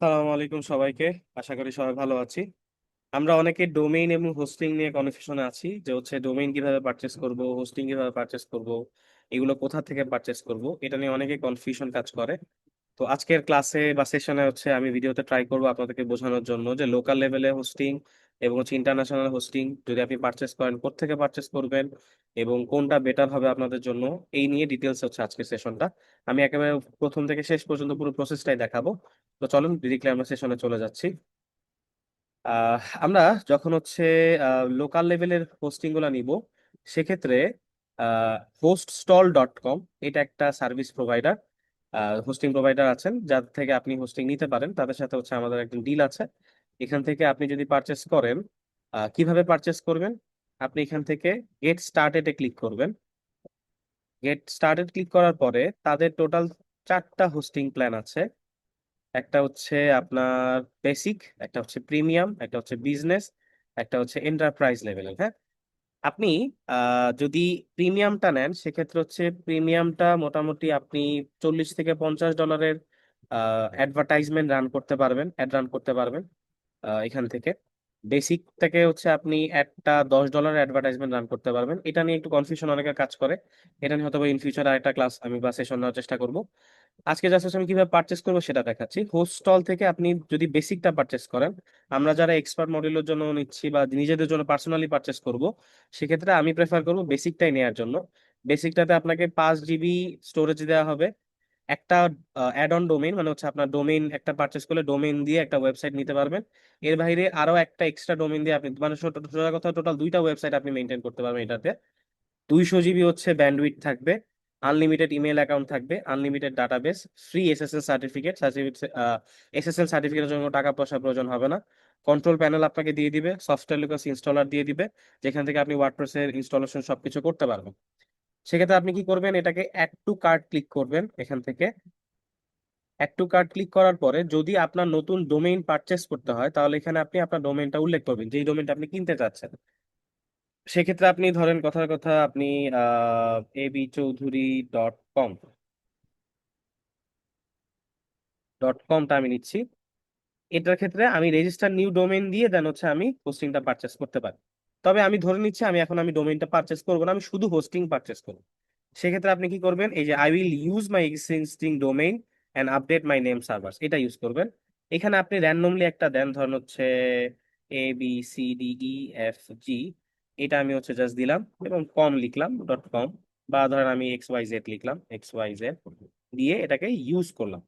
সালামু আলাইকুম সবাইকে। আশা করি সবাই ভালো আছি। আমরা অনেকে ডোমেইন এবং হোস্টিং নিয়ে কনফিউশনে আছি যে হচ্ছে ডোমেইন কীভাবে পারচেস করব, হোস্টিং কীভাবে পারচেস করব, এগুলো কোথা থেকে পারচেস করব, এটা নিয়ে অনেকে কনফিউশন কাজ করে। তো আজকের ক্লাসে বা সেশনে হচ্ছে আমি ভিডিওতে ট্রাই করব আপনাদেরকে বোঝানোর জন্য যে লোকাল লেভেলে হোস্টিং এবং হচ্ছে ইন্টারন্যাশনাল হোস্টিং যদি আপনি পারচেস করেন, কোত্থেকে পারচেস করবেন এবং কোনটা বেটার হবে আপনাদের জন্য, এই নিয়ে ডিটেলস হচ্ছে আজকের সেশনটা আমি একেবারে প্রথম থেকে শেষ পর্যন্ত পুরো প্রসেসটাই দেখাবো। তো চলুন ডিরেক্টলি আমরা সেশনে চলে যাচ্ছি। আমরা যখন হচ্ছে লোকাল লেভেলের হোস্টিংগুলা নিব, সেক্ষেত্রে হোস্ট স্টল ডট কম এটা একটা সার্ভিস প্রোভাইডার হোস্টিং প্রোভাইডার আছেন, যার থেকে আপনি হোস্টিং নিতে পারেন। তাদের সাথে হচ্ছে আমাদের একটা ডিল আছে। এখান থেকে আপনি যদি পারচেস করেন কীভাবে পারচেস করবেন? আপনি এখান থেকে গেট স্টার্টেড ক্লিক করবেন। গেট স্টার্টেড ক্লিক করার পরে তাদের টোটাল চারটা হোস্টিং প্ল্যান আছে। একটা হচ্ছে আপনার বেসিক একটা হচ্ছে প্রিমিয়াম একটা হচ্ছে বিজনেস একটা হচ্ছে এন্টারপ্রাইজ লেভেলের হ্যাঁ? আপনি যদি প্রিমিয়ামটা নেন, সেক্ষেত্রে হচ্ছে প্রিমিয়ামটা মোটামুটি আপনি চল্লিশ থেকে পঞ্চাশ ডলারের অ্যাডভার্টাইজমেন্ট রান করতে পারবেন অ্যাড রান করতে পারবেন। এখান থেকে। বেসিক থেকে হচ্ছে আপনি একটা দশ ডলার অ্যাডভার্টাইজমেন্ট রান করতে পারবেন। এটা নিয়ে একটু কনফিউশন অনেকে কাজ করে। এটা নিয়ে হয়তো ইন ফিউচার আরেকটা ক্লাস আমি বা সেশন নেওয়ার চেষ্টা করব। আজকে জাস্ট আমি কীভাবে পারচেস করব সেটা দেখাচ্ছি। হোস্ট স্টল থেকে আপনি যদি বেসিকটা পারচেস করেন, আমরা যারা এক্সপার্ট মডেলের জন্য নিচ্ছি বা নিজেদের জন্য পার্সোনালি পারচেস করব, সেক্ষেত্রে আমি প্রেফার করব বেসিকটাই নেওয়ার জন্য। বেসিকটাতে আপনাকে পাঁচ জিবি স্টোরেজ দেওয়া হবে। একটা অ্যাড অন ডোমেইন মানে হচ্ছে আপনার ডোমেইন একটা পারচেস করলে ডোমেইন দিয়ে একটা ওয়েবসাইট নিতে পারবেন। এর বাইরে আরও একটা এক্সট্রা ডোমেইন দিয়ে আপনি মানে সোজা কথা টোটাল দুইটা ওয়েবসাইট আপনি মেনটেন করতে পারবেন এটাতে। দুইশো জিবি হচ্ছে ব্যান্ডউইথ থাকবে আনলিমিটেড ইমেল অ্যাকাউন্ট থাকবে unlimited database free SSL certificate SSL সার্টিফিকেটের জন্য টাকা পয়সা প্রয়োজন হবে না। কন্ট্রোল প্যানেল আপনাকে দিয়ে দিবে সফটওয়্যার লুকাস ইনস্টলার দিয়ে দিবে, যেখান থেকে আপনি ওয়ার্ডপ্রেসের ইনস্টলেশন সবকিছু করতে পারবেন। সেক্ষেত্রে আপনি কি করবেন? এটাকে অ্যাড টু কার্ট ক্লিক করবেন এখান থেকে। অ্যাড টু কার্ট ক্লিক করার পরে যদি আপনার নতুন ডোমেইন পারচেস করতে হয়, তাহলে এখানে আপনি আপনার ডোমেইনটা উল্লেখ করবেন, যেই ডোমেইনটা আপনি কিনতে চাচ্ছেন। সেক্ষেত্রে আপনি ধরেন কথার কথা, আপনি A B Chowdhury dot com dot কমটা আমি নিচ্ছি। এটার ক্ষেত্রে আমি রেজিস্টার নিউ ডোমেইন দিয়ে দেন হচ্ছে আমি হোস্টিংটা পারচেস করতে পারি। তবে আমি ধরে নিচ্ছি, আমি এখন আমি ডোমেইনটা পারচেস করব না, আমি শুধু হোস্টিং পারচেস করব। সেক্ষেত্রে আপনি কি করবেন, এই যে I will use my existing domain and update my name server এটা ইউজ করবেন। এখানে আপনি র্যান্ডমলি একটা দেন, ধরেন হচ্ছে A B C D E F G এটা আমি হচ্ছে জাস্ট দিলাম এবং কম লিখলাম ডট কম বা ধরেন আমি এক্স ওয়াই জেড লিখলাম এক্স ওয়াই জেড দিয়ে এটাকে ইউজ করলাম।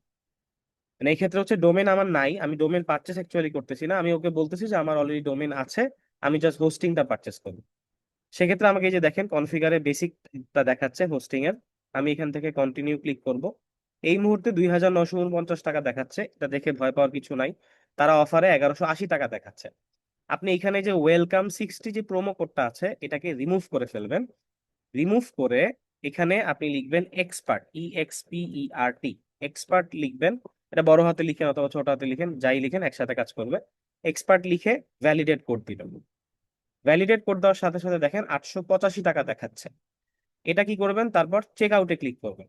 মানে এই ক্ষেত্রে হচ্ছে ডোমেন আমার নাই, আমি ডোমেন পারচেস অ্যাকচুয়ালি করতেছি না, আমি ওকে বলতেছি যে আমার অলরেডি ডোমেন আছে আমি জাস্ট হোস্টিংটা পারচেস করব সেক্ষেত্রে আমাকে এই যে দেখেন কনফিগারে বেসিকটা দেখাচ্ছে হোস্টিং এর। আমি এখান থেকে কন্টিনিউ ক্লিক করব। এই মুহূর্তে দুই হাজার নশো উনপঞ্চাশ টাকা দেখাচ্ছে। এটা দেখে ভয় পাওয়ার কিছু নাই। তারা অফারে এগারোশো আশি টাকা দেখাচ্ছে। আপনি এখানে যে ওয়েলকাম সিক্সটি যে প্রোমো কোডটা আছে, এটাকে রিমুভ করে ফেলবেন। রিমুভ করে এখানে আপনি লিখবেন expert E X P E R T expert লিখবেন। এটা বড় হাতে লিখেন অথবা ছোট হাতে লিখেন, যাই লিখেন, একসাথে কাজ করবে। এক্সপার্ট লিখে ভ্যালিডেট কোড দিবেন ভ্যালিডেট কোড দেওয়ার সাথে সাথে দেখেন আটশো পঁচাশি টাকা দেখাচ্ছে। এটা কি করবেন? তারপর চেক আউটে ক্লিক করবেন।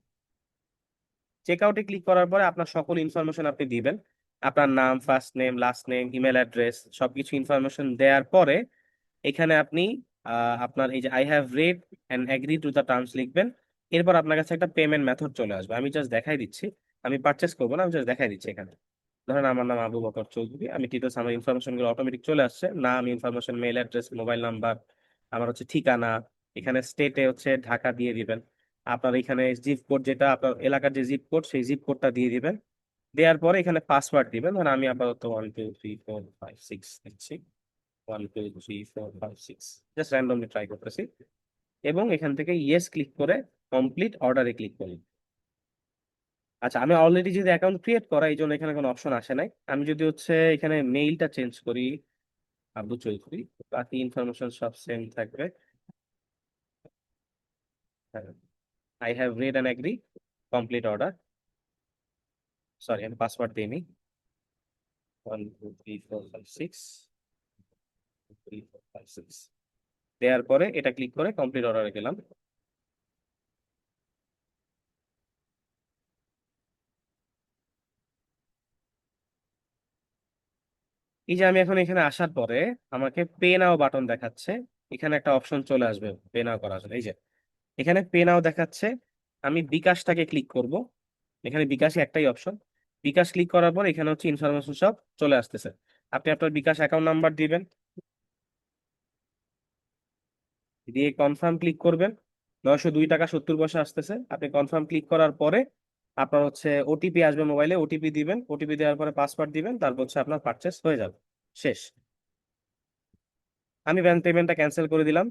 চেক আউটে ক্লিক করার পরে আপনার সকল ইনফরমেশন আপনি দিবেন। আপনার নাম first name last name email address সবকিছু ইনফরমেশন দেওয়ার পরে এখানে আপনি আপনার এই যে I have read and agree to the terms লিখবেন। এরপর আপনার কাছে একটা পেমেন্ট মেথড চলে আসবে। আমি জাস্ট দেখাই দিচ্ছি। আমি পারচেস করব না, আমি জাস্ট দেখাই দিচ্ছি এখানে। ধরেন আমার নাম আবু বকর চৌধুরী, আমি ডিটেলস আমার ইনফরমেশনগুলো অটোমেটিক চলে আসছে। নাম information mail address mobile number আমার হচ্ছে ঠিকানা, এখানে স্টেটে হচ্ছে ঢাকা দিয়ে দিবেন। আপনার এখানে জিপ কোড যেটা, আপনার এলাকার যে জিপ কোড সেই জিপ কোডটা দিয়ে দিবেন। দেওয়ার পরে এখানে পাসওয়ার্ড দিবেন। ধরেন আমি আপাতত one two three four five six দিচ্ছি one two three four five six just randomly try করতেছি। এবং এখান থেকে ইয়েস ক্লিক করে কমপ্লিট অর্ডারে ক্লিক করি আচ্ছা আমি অলরেডি যদি অ্যাকাউন্ট ক্রিয়েট করা, এই জন্য এখানে কোনো অপশন আসে নাই। আমি যদি হচ্ছে এখানে মেইলটা চেঞ্জ করি আব্দু চৌধুরী বাকি ইনফরমেশন সব সেম থাকবে। I have read and agree complete order sorry আমি পাসওয়ার্ড দিইনি। One two three four five six three four five six দেওয়ার পরে এটা ক্লিক করে কমপ্লিট অর্ডারে গেলাম। এই যে আমি এখন এখানে আসার পরে আমাকে পে নাও বাটন দেখাচ্ছে। এখানে একটা অপশন চলে আসবে পে নাও করার জন্য। এই যে, এখানে পে নাও দেখাচ্ছে। আমি বিকাশটাকে ক্লিক করব। এখানে বিকাশে একটাই অপশন বিকাশ ক্লিক করার পর এখানে হচ্ছে ইনফরমেশন সব চলে আসতেছে। আপনি আপনার বিকাশ অ্যাকাউন্ট নাম্বার দিবেন। দিয়ে কনফার্ম ক্লিক করবেন। নয়শো দুই টাকা সত্তর পয়সা আসতেছে। আপনি কনফার্ম ক্লিক করার পরে আপনার হচ্ছে ওটিপি আসবে মোবাইলে ওটিপি দিবেন ওটিপি দেওয়ার পরে পাসওয়ার্ড দিবেন, তারপর হচ্ছে আপনার পারচেস হয়ে যাবে। শেষ। আমি ব্যাংক পেমেন্টটা ক্যান্সেল করে দিলাম।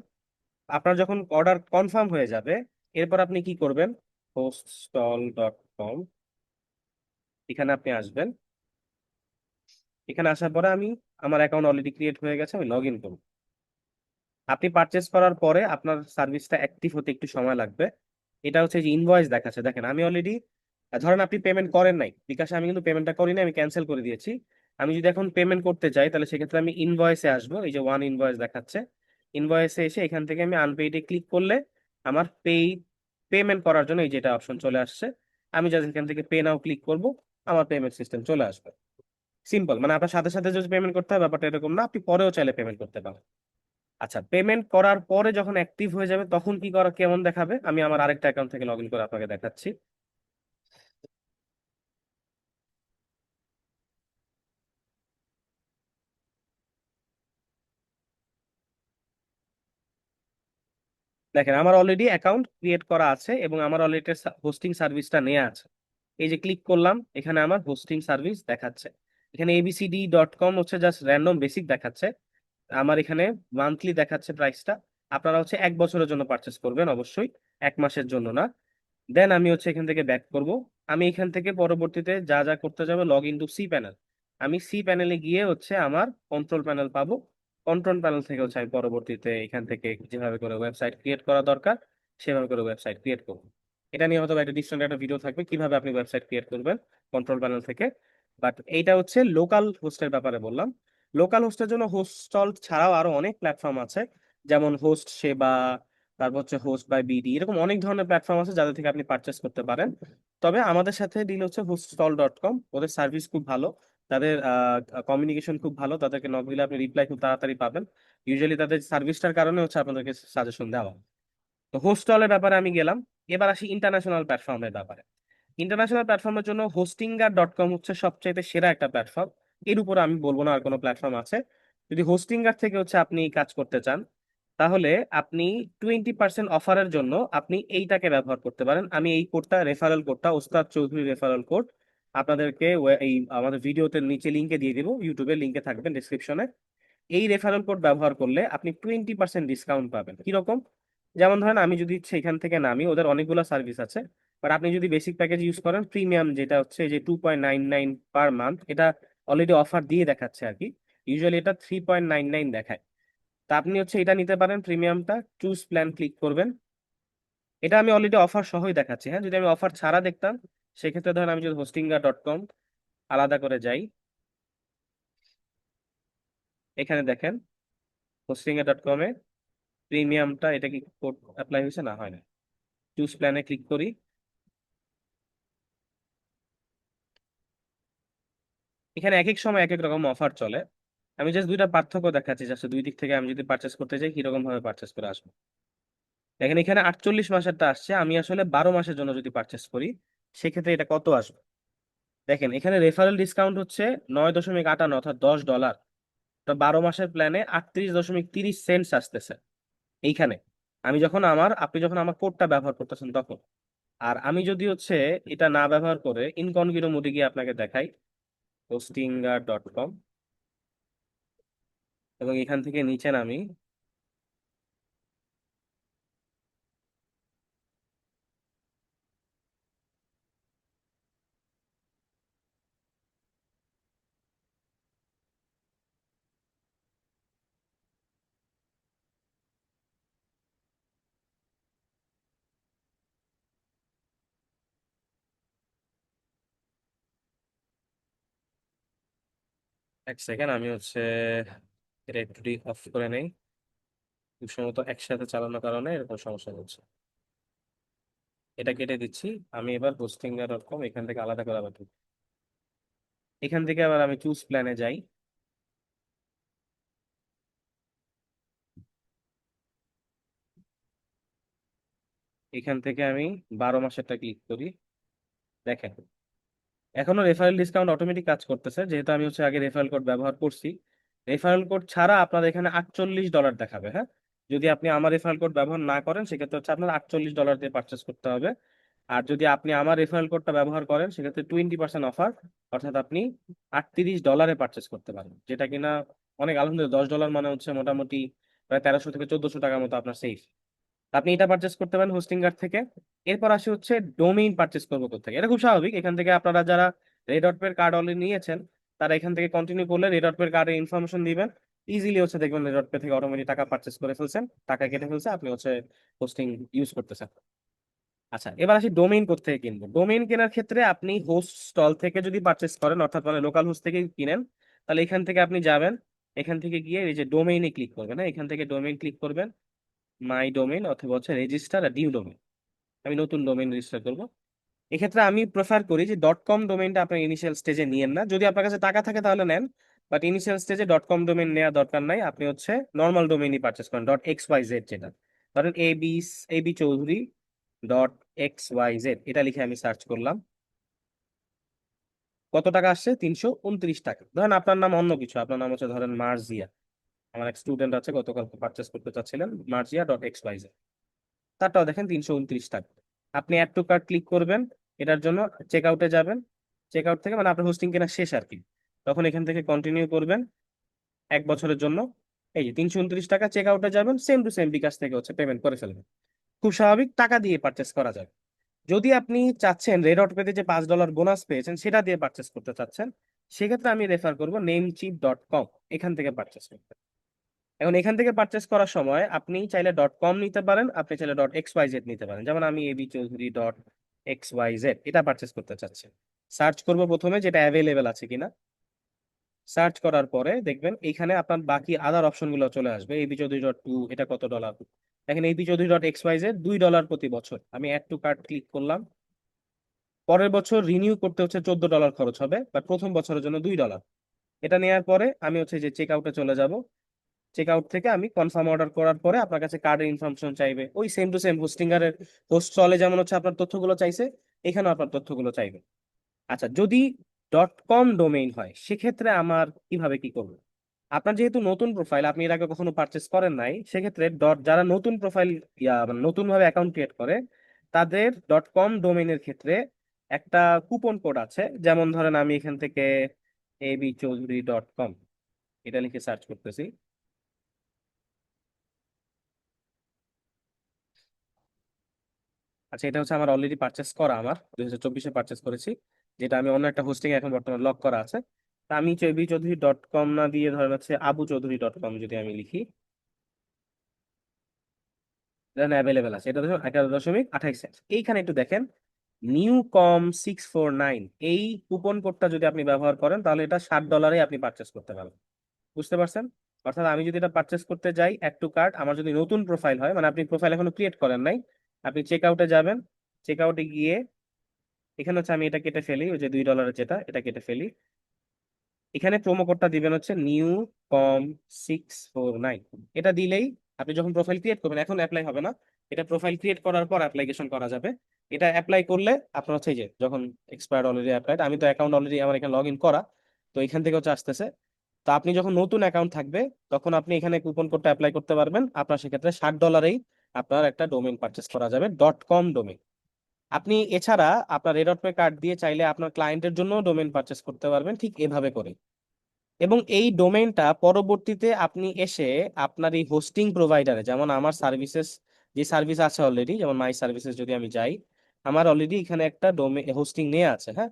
আপনার যখন অর্ডার কনফার্ম হয়ে যাবে, এরপর আপনি কি করবেন? হোস্টস্টল ডট কম এখানে আপনি আসবেন। এখানে আসার পরে আমি, আমার অ্যাকাউন্ট অলরেডি ক্রিয়েট হয়ে গেছে, আমি লগ ইন করব। আপনি পারচেস করার পরে আপনার সার্ভিসটা অ্যাক্টিভ হতে একটু সময় লাগবে। এটা হচ্ছে যে ইনভয়েস দেখাচ্ছে। দেখেন, আমি অলরেডি ধরেন আপনি পেমেন্ট করেন নাই। বিকাশে আমি কিন্তু পেমেন্টটা করি নাই, আমি ক্যান্সেল করে দিয়েছি। আমি যদি এখন পেমেন্ট করতে চাই, তাহলে সেক্ষেত্রে আমি ইনভয়েসে আসব। এই যে ওয়ান ইনভয়েস দেখাচ্ছে। ইনভয়েসে এসে এখান থেকে আমি আনপেইডে ক্লিক করলে আমার পে পেমেন্ট করার জন্য এই যেটা অপশন চলে আসছে। আমি জাস্ট এখান থেকে পে নাও ক্লিক করব, আমার পেমেন্ট সিস্টেম চলে আসবে। সিম্পল মানে আপনার সাথে সাথে যদি পেমেন্ট করতে হয় ব্যাপারটা এরকম না। আপনি পরেও চাইলে পেমেন্ট করতে পারেন। আচ্ছা পেমেন্ট করার পরে যখন অ্যাক্টিভ হয়ে যাবে, তখন কি করা, কেমন দেখাবে? আমি আমার আরেকটা অ্যাকাউন্ট থেকে লগ ইন করে আপনাকে দেখাচ্ছি। দেখেন, আমার অলরেডি অ্যাকাউন্ট ক্রিয়েট করা আছে এবং আমার অলরেডি হোস্টিং সার্ভিসটা নেওয়া আছে। এই যে ক্লিক করলাম, এখানে আমার হোস্টিং সার্ভিস দেখাচ্ছে। এখানে এবিসিডি ডট কম হচ্ছে জাস্ট র্যান্ডম বেসিক দেখাচ্ছে। আমার এখানে মান্থলি দেখাচ্ছে প্রাইসটা আপনারা হচ্ছে এক বছরের জন্য পারচেস করবেন অবশ্যই, এক মাসের জন্য না। দেন আমি হচ্ছে এখান থেকে ব্যাক করব। আমি এখান থেকে পরবর্তীতে যা যা করতে যাবে log in to C panel আমি সি প্যানেলে গিয়ে হচ্ছে আমার কন্ট্রোল প্যানেল পাবো। কন্ট্রোল প্যানেল থেকে হচ্ছে আমি পরবর্তীতে এখান থেকে যেভাবে করে ওয়েবসাইট ক্রিয়েট করা দরকার, সেভাবে করে ওয়েবসাইট ক্রিয়েট করব। এটা নিয়ে হয়তো একটা ডিফারেন্ট একটা ভিডিও থাকবে কীভাবে আপনি ওয়েবসাইট ক্রিয়েট করবেন কন্ট্রোল প্যানেল থেকে। বাট এইটা হচ্ছে লোকাল হোস্টের ব্যাপারে বললাম। লোকাল হোস্টের জন্য হোস্টল ছাড়াও আরও অনেক প্ল্যাটফর্ম আছে। যেমন হোস্ট সেবা, তারপর হচ্ছে হোস্ট বাই বিডি এরকম অনেক ধরনের প্ল্যাটফর্ম আছে যাদের থেকে আপনি পারচেস করতে পারেন। তবে আমাদের সাথে ডিল হচ্ছে হোস্টল ডট কম ওদের সার্ভিস খুব ভালো। তাদের কমিউনিকেশন খুব ভালো, তাদেরকে নক দিলে আপনি রিপ্লাই খুব তাড়াতাড়ি পাবেন। ইউজুয়ালি তাদের সার্ভিসটার কারণে হচ্ছে আপনাদেরকে সাজেশন দেওয়া তো হোস্টলের ব্যাপারে আমি গেলাম, এবার আসি ইন্টারন্যাশনাল প্ল্যাটফর্মের ব্যাপারে। ইন্টারন্যাশনাল প্ল্যাটফর্মের জন্য হোস্টিঙ্গার ডট কম হচ্ছে সবচাইতে সেরা একটা প্ল্যাটফর্ম এর উপরে আমি বলব না আর কোনো প্ল্যাটফর্ম আছে। যদি হোস্টিঙ্গার থেকে হচ্ছে আপনি কাজ করতে চান, তাহলে আপনি টোয়েন্টি পার্সেন্ট অফারের জন্য আপনি এইটাকে ব্যবহার করতে পারেন। আমি এই কোডটা রেফারেল কোডটা ওস্তাদ চৌধুরী রেফারেল কোড আপনাদেরকে এই আমাদের ভিডিওতে নিচে লিঙ্কে দিয়ে দিব, ইউটিউবের লিঙ্কে থাকবেন ডিসক্রিপশনে এই রেফারেল কোড ব্যবহার করলে আপনি টোয়েন্টি পার্সেন্ট ডিসকাউন্ট পাবেন। কীরকম? যেমন ধরেন, আমি যদি এখান থেকে নামি, ওদের অনেকগুলো সার্ভিস আছে। বাট আপনি যদি বেসিক প্যাকেজ ইউজ করেন প্রিমিয়াম যেটা হচ্ছে যে two point nine nine per month এটা অলরেডি অফার দিয়ে দেখাচ্ছে আর কি। ইউজুয়ালি এটা থ্রি পয়েন্ট নাইন নাইন দেখায়। তা আপনি হচ্ছে এটা নিতে পারেন প্রিমিয়ামটা চুজ প্ল্যান ক্লিক করবেন। এটা আমি অলরেডি অফার সহই দেখাচ্ছি হ্যাঁ? যদি আমি অফার ছাড়া দেখতাম সেক্ষেত্রে ধরেন আমি যদি হোস্টিঙ্গা ডট কম আলাদা করে যাই, এখানে দেখেন হোস্টিঙ্গা ডট কমে প্রিমিয়ামটা এটা কি কোড অ্যাপ্লাই হয়েছে? না, হয় না। চুজ প্ল্যানে ক্লিক করি। এখানে এক এক সময় এক এক রকম অফার চলে। আমি জাস্ট দুইটা পার্থক্য দেখাচ্ছি জাস্ট দুই দিক থেকে আমি যদি পারচেস করতে চাই কীরকম ভাবে পারচেস করে আসব? দেখেন এখানে আটচল্লিশ মাসেরটা আসছে। আমি আসলে বারো মাসের জন্য যদি পারচেস করি সেক্ষেত্রে এটা কত আসবে? দেখেন, এখানে রেফারেল ডিসকাউন্ট হচ্ছে নয় দশমিক আটান্ন অর্থাৎ দশ ডলার তো বারো মাসের প্ল্যানে আটত্রিশ দশমিক তিরিশ সেন্টস আসতেছে এইখানে। আমি যখন আমার, আপনি যখন আমার কোডটা ব্যবহার করতেছেন তখন। আর আমি যদি হচ্ছে এটা না ব্যবহার করে ইনকনগিরো মোডে গিয়ে আপনাকে দেখাই হোস্টিঙ্গার ডট কম এবং এখান থেকে নিচে নামি এক সেকেন্ড আমি হচ্ছে এটা একটু অফ করে নেই। খুব সম্ভবত একসাথে চালানোর কারণে এরকম সমস্যা হচ্ছে। এটা কেটে দিচ্ছি। আমি এবার হোস্টিং ডট কম এখান থেকে আলাদা করে আবার এখান থেকে আবার আমি চুজ প্ল্যানে যাই। এখান থেকে আমি বারো মাসেরটা ক্লিক করি। দেখেন। এখনও রেফারেল ডিসকাউন্ট অটোমেটিক কাজ করতেছে, যেহেতু আমি হচ্ছে আগে রেফারেল কোড ব্যবহার করছি। রেফারেল কোড ছাড়া আপনার এখানে আটচল্লিশ ডলার দেখাবে হ্যাঁ? যদি আপনি আমার রেফারেল কোড ব্যবহার না করেন, সেক্ষেত্রে হচ্ছে আপনার আটচল্লিশ ডলার দিয়ে পারচেস করতে হবে। আর যদি আপনি আমার রেফারেল কোডটা ব্যবহার করেন, সেক্ষেত্রে টোয়েন্টি পার্সেন্ট অফার অর্থাৎ আপনি আটত্রিশ ডলারে পারচেস করতে পারেন, যেটা কিনা অনেক আলহামদুলিল্লাহ, দশ ডলার মানে হচ্ছে মোটামুটি প্রায় তেরোশো থেকে চোদ্দশো টাকার মতো আপনার সেফ আপনি এটা পারচেস করতে পারেন হোস্টিং হোস্টিংগার থেকে। এরপর আসি হচ্ছে ডোমেইন পারচেস করব থেকে। এটা খুব স্বাভাবিক। এখান থেকে আপনারা যারা রেড ডট পের কার্ড অলরেডি নিয়েছেন, তারা এখান থেকে কন্টিনিউ করলে রেড পের কার্ডের ইনফরমেশন দিবেন। ইজিলি হচ্ছে দেখবেন রেড ডট পে থেকে অটোমেটিক টাকা পারচেস করে ফেলছেন। টাকা কেটে ফেলছে, আপনি হচ্ছে হোস্টিং ইউজ করতেছেন। আচ্ছা এবার আসি ডোমেইন থেকে কিনবো। ডোমেইন কেনার ক্ষেত্রে আপনি হোস্ট স্টল থেকে যদি পারচেস করেন, অর্থাৎ মানে লোকাল হোস্ট থেকে কিনেন, তাহলে এখান থেকে আপনি যাবেন। এখান থেকে গিয়ে এই যে ডোমেইনে ক্লিক করবেন হ্যাঁ? এখান থেকে ডোমেইন ক্লিক করবেন। মাই ডোমেন অথবা হচ্ছে রেজিস্টার আর নিউ ডোমেইন আমি নতুন ডোমেন রেজিস্টার করব। এক্ষেত্রে আমি প্রেফার করি যে ডট কম ডোমেনটা আপনার ইনিশিয়াল স্টেজে নিয়েন না। যদি আপনার কাছে টাকা থাকে তাহলে নেন বাট ইনিশিয়াল স্টেজে ডট কম ডোমেইন নেওয়া দরকার নাই। আপনি হচ্ছে নর্মাল ডোমেইনই পারচেস করেন ডট এক্স ওয়াই জেড যেটা। ধরেন A B A B Chowdhury dot X Y Z এটা লিখে আমি সার্চ করলাম। কত টাকা আসছে? তিনশো উনত্রিশ টাকা। ধরেন আপনার নাম অন্য কিছু, আপনার নাম হচ্ছে ধরেন মার্জিয়া। আমার এক স্টুডেন্ট আছে, গতকাল পারচেস করতে চাচ্ছিলেন Marzia dot X Y Z তারটাও দেখেন তিনশো উনত্রিশ টাকা। আপনি অ্যাড টু কার্ট ক্লিক করবেন, এটার জন্য চেক আউটে যাবেন। চেক আউট থেকে মানে আপনার হোস্টিং কেনা শেষ আর কি। তখন এখান থেকে কন্টিনিউ করবেন এক বছরের জন্য। এই যে তিনশো উনত্রিশ টাকা চেক আউটে যাবেন সেম টু সেম বিকাশ থেকে হচ্ছে পেমেন্ট করে ফেলবেন। খুব স্বাভাবিক, টাকা দিয়ে পারচেস করা যাবে। যদি আপনি চাচ্ছেন রেড আউট পেতে যে পাঁচ ডলার বোনাস পেয়েছেন, সেটা দিয়ে পারচেস করতে চাচ্ছেন, সেক্ষেত্রে আমি রেফার করব নেমচিপ ডট কম এখান থেকে পারচেস করতে। এখন এখান থেকে পারচেস করার সময় আপনি চাইলে ডট কম নিতে পারেন, আপনি চাইলে ডট এক্স ওয়াই জেড নিতে পারেন। যেমন আমি A B Chowdhury dot X Y Z এটা পারচেস করতে চাচ্ছি। সার্চ করব প্রথমে যেটা অ্যাভেলেবেল আছে কিনা। সার্চ করার পরে দেখবেন এখানে আপনার বাকি আদার অপশনগুলো চলে আসবে। এবি চৌধুরী ডট টু এটা কত ডলার দেখেন A B Chowdhury dot X Y Z দুই ডলার প্রতি বছর। আমি অ্যাড টু কার্ট ক্লিক করলাম। পরের বছর রিনিউ করতে হচ্ছে চোদ্দ ডলার খরচ হবে বাট প্রথম বছরের জন্য দুই ডলার এটা নেওয়ার পরে আমি হচ্ছে যে চেক আউটে চলে যাব। চেক আউট থেকে আমি কনফার্ম অর্ডার করার পরে আপনার কাছে কার্ডের ইনফরমেশন চাইবে। ওই সেম টু সেম হোস্টিঙ্গার এর হোস্ট চলে, যেমন হচ্ছে আপনার তথ্যগুলো চাইছে, এখানেও আপনার তথ্যগুলো চাইবে। আচ্ছা যদি. ডট কম ডোমেইন হয়, সেক্ষেত্রে আমার কীভাবে কি করব? আপনার যেহেতু নতুন প্রোফাইল আপনি এর আগে কখনো পারচেস করেন নাই, সেক্ষেত্রে ডট যারা নতুন প্রোফাইল মানে নতুন ভাবে অ্যাকাউন্ট ক্রিয়েট করে, তাদের. ডট কম ডোমেইনের ক্ষেত্রে একটা কুপন কোড আছে। যেমন ধরেন আমি এখান থেকে A B Chowdhury dot com এটা লিখে সার্চ করতেছি। আচ্ছা এটা হচ্ছে আমার অলরেডি পারচেস করা আমার, দুই হাজার চব্বিশে পারচেস করেছি, যেটা আমি অন্য একটা হোস্টিং এখন বর্তমানে লক করা আছে। তা আমি এবি চৌধুরী ডট কম না দিয়ে ধরেন হচ্ছে আবু চৌধুরী ডট কম যদি আমি লিখি দেন অ্যাভেলেবেল আছে। এটা এগারো দশমিক আঠাইশ সেন্ট এইখানে একটু দেখেন new com six four nine এই কুপন কোডটা যদি আপনি ব্যবহার করেন, তাহলে এটা ষাট ডলারে আপনি পারচেস করতে পারবেন। বুঝতে পারছেন? অর্থাৎ আমি যদি এটা পারচেস করতে যাই অ্যাড টু কার্ট আমার যদি নতুন প্রোফাইল হয় মানে আপনি প্রোফাইল এখনও ক্রিয়েট করেন নাই আপনি চেক আউটে যাবেন চেক আউটে গিয়ে, এখানে হচ্ছে আমি এটা কেটে ফেলি, ওই যে দুই ডলারের যেটা, এটা কেটে ফেলি। এখানে প্রোমো কোডটা দিবেন হচ্ছে new com six four nine এটা দিলেই আপনি যখন প্রোফাইল ক্রিয়েট করবেন, এখন অ্যাপ্লাই হবে না, এটা প্রোফাইল ক্রিয়েট করার পর অ্যাপ্লিকেশন করা যাবে। এটা অ্যাপ্লাই করলে আপনার হচ্ছে যে, যখন এক্সপায়ার্ড অলরেডি অ্যাপ্লাইড আমি তো অ্যাকাউন্ট অলরেডি আমার এখানে লগ ইন করা, তো এখান থেকে হচ্ছে আসতেছে। তো আপনি যখন নতুন অ্যাকাউন্ট থাকবে, তখন আপনি এখানে কুপন কোডটা অ্যাপ্লাই করতে পারবেন। আপনার সেক্ষেত্রে ষাট ডলারেই আপনার একটা ডোমেন পারচেস করা যাবে ডট কম ডোমেন আপনি এছাড়া আপনার পে কার্ড দিয়ে চাইলে আপনার ক্লায়েন্টের জন্য ডোমেন পারচেস করতে পারবেন ঠিক এভাবে করে এবং এই ডোমেইনটা পরবর্তীতে আপনি এসে আপনার এই হোস্টিং প্রোভাইডারে যেমন আমার সার্ভিসেস যে সার্ভিস আছে অলরেডি যেমন মাই সার্ভিসেস যদি আমি যাই, আমার অলরেডি এখানে একটা ডোমে হোস্টিং নিয়ে আছে হ্যাঁ?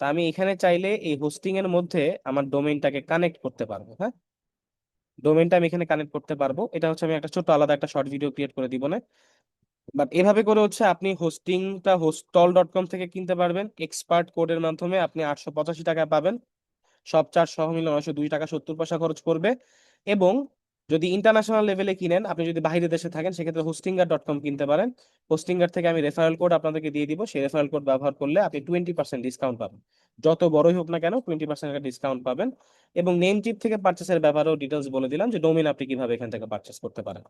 তা আমি এখানে চাইলে এই হোস্টিং এর মধ্যে আমার ডোমেনটাকে কানেক্ট করতে পারব হ্যাঁ? ডোমেইনটা আমি এখানে কানেক্ট করতে পারব। এটা হচ্ছে আমি একটা ছোট আলাদা একটা শর্ট ভিডিও ক্রিয়েট করে দিব না বাট এভাবে করে হচ্ছে আপনি হোস্টিংটা হোস্টল ডট কম থেকে কিনতে পারবেন। এক্সপার্ট কোডের মাধ্যমে আপনি আটশো পঁচাশি টাকা পাবেন। সব চার্জ সহ মিলে নয়শো দুই টাকা সত্তর পয়সা খরচ করবে এবং যদি ইন্টারন্যাশনাল লেভেলে কিনেন, আপনি যদি বাইরের দেশে থাকেন, সেক্ষেত্রে হোস্টিঙ্গার ডট কম কিনতে পারেন। হোস্টিঙ্গার থেকে আমি রেফারেল কোড আপনাদেরকে দিয়ে দিব। সেই রেফারেল কোড ব্যবহার করলে আপনি টোয়েন্টি পার্সেন্ট ডিসকাউন্ট পাবেন। যত বড়ই হোক না কেন টোয়েন্টি পার্সেন্ট একটা ডিসকাউন্ট পাবেন। এবং নেম চিপ থেকে পার্চেসের ব্যাপারেও ডিটেলস বলে দিলাম যে ডোমেন আপনি কীভাবে এখান থেকে পার্চেস করতে পারেন।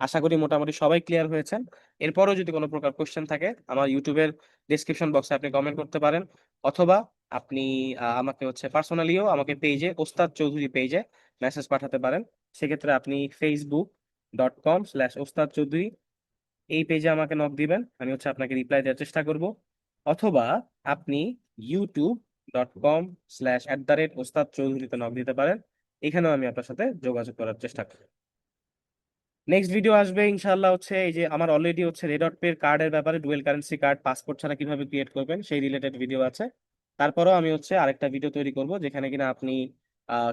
আশা করি মোটামুটি সবাই ক্লিয়ার হয়েছেন। এরপরও যদি কোনো প্রকার কোশ্চেন থাকে, আমার ইউটিউবের ডিসক্রিপশন বক্সে আপনি কমেন্ট করতে পারেন। অথবা আপনি আমাকে হচ্ছে পার্সোনালিও আমাকে পেজে ওস্তাদ চৌধুরী পেজে মেসেজ পাঠাতে পারেন, সেক্ষেত্রে আপনি ফেসবুক ডট কম স্ল্যাশ ওস্তাদ চৌধুরী এই পেজে আমাকে নক দিবেন, আমি হচ্ছে আপনাকে রিপ্লাই দেওয়ার চেষ্টা করব। অথবা আপনি YouTube dot com slash at the rate Ustad চৌধুরীতে knock দিতে পারেন, এখানেও আমি আপনার সাথে যোগাযোগ করার চেষ্টা করব। নেক্সট ভিডিও আসবে ইনশাআল্লাহ হচ্ছে এই যে আমার অলরেডি হচ্ছে রেডট পের কার্ডের ব্যাপারে ডুয়েল কারেন্সি কার্ড পাসপোর্ট ছাড়া কীভাবে ক্রিয়েট করবেন, সেই রিলেটেড ভিডিও আছে। তারপরেও আমি হচ্ছে আরেকটা ভিডিও তৈরি করব, যেখানে কিনা আপনি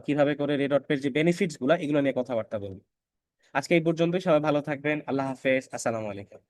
কীভাবে করে রেড অটপের যে বেনিফিটসগুলা, এগুলো নিয়ে কথাবার্তা বলব। আজকে এই পর্যন্তই, সবাই ভালো থাকবেন, আল্লাহ হাফেজ, আসসালামু আলাইকুম।